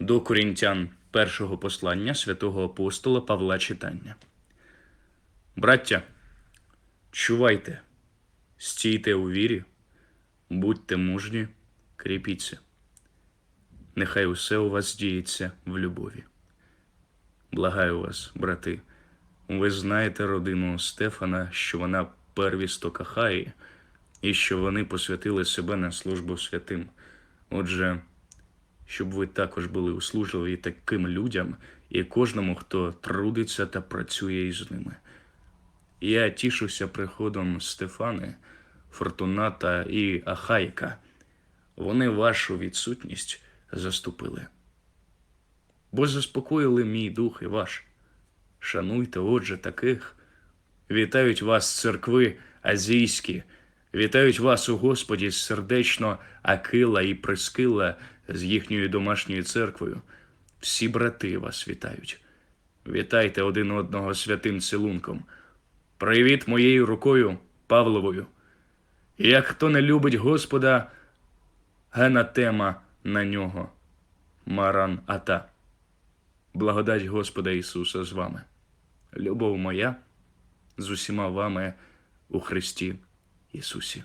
До корінтян першого послання святого апостола Павла читання. Браття, чувайте, стійте у вірі, будьте мужні, кріпіться. Нехай усе у вас діється в любові. Благаю вас, брати, ви знаєте родину Стефана, що вона первісток Ахаї, і що вони посвятили себе на службу святим. Отже, щоб ви також були услужливі таким людям і кожному, хто трудиться та працює із ними. Я тішуся приходом Стефани, Фортуната і Ахайка. Вони вашу відсутність заступили. Бо заспокоїли мій дух і ваш. Шануйте, отже, таких. Вітають вас церкви азійські, вітають вас у Господі сердечно Акила і Прискила з їхньою домашньою церквою. Всі брати вас вітають. Вітайте один одного святим цілунком. Привіт моєю рукою Павловою. Як хто не любить Господа, генатема на нього. Маран Ата. Благодать Господа Ісуса з вами. Любов моя з усіма вами у Христі Ісусі.